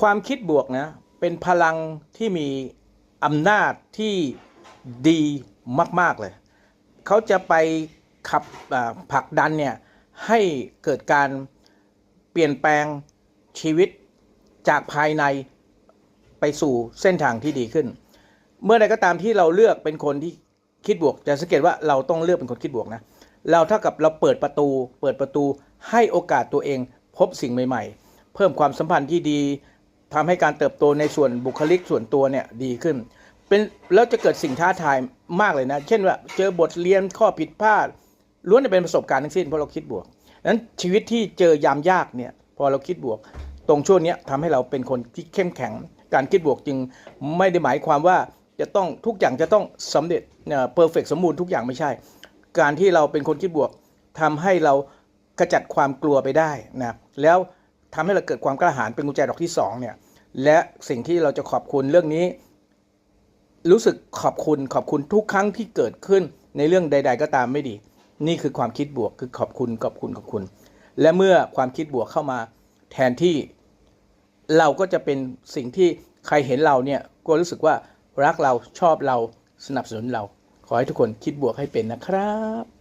ความคิดบวกนะเป็นพลังที่มีอำนาจที่ดีมาก ๆ เลย เขาจะไปขับผลักดันเนี่ยให้เกิดการเปลี่ยนแปลงชีวิตจากภายในไปสู่เส้นทางที่ดีขึ้น เมื่อใดก็ตามที่เราเลือกเป็นคนที่คิดบวก จะสังเกตว่าเราต้องเลือกเป็นคนคิดบวกนะ เราเท่ากับเราเปิดประตู เปิดประตูให้โอกาสตัวเองพบสิ่งใหม่ ๆ เพิ่มความสัมพันธ์ที่ดี ทำให้การเติบโตในส่วนบุคลิกส่วนตัวเนี่ยดีขึ้น เป็นแล้วจะเกิดสิ่งท้าทายมากเลยนะ เช่นว่าเจอบทเรียนข้อผิดพลาดล้วนจะเป็นประสบการณ์ทั้งสิ้นเพราะเราคิดบวกนั้นชีวิตที่เจอยามยากเนี่ยพอเราคิดบวก ตรงช่วงนี้ยทำให้เราเป็นคนที่เข้มแข็ง การคิดบวกจึงไม่ได้หมายความว่าจะต้องทุกอย่างจะต้องสำเร็จเพอร์เฟกสมบูรณ์ทุกอย่างไม่ใช่ การที่เราเป็นคนคิดบวกทำให้เรากระจัดความกลัวไปได้นะแล้ว ทำให้เราเกิดความกล้าหาญเป็นกุญแจดอกที่สองเนี่ยและสิ่งที่เราจะขอบคุณเรื่องนี้ รู้สึกขอบคุณขอบคุณทุกครั้งที่เกิดขึ้นในเรื่องใด ๆ ก็ตามไม่ดี นี่คือความคิดบวกคือขอบคุณขอบคุณขอบคุณ และเมื่อความคิดบวกเข้ามาแทนที่เราก็จะเป็นสิ่งที่ใครเห็นเราเนี่ยก็รู้สึกว่ารักเราชอบเราสนับสนุนเรา ขอให้ทุกคนคิดบวกให้เป็นนะครับ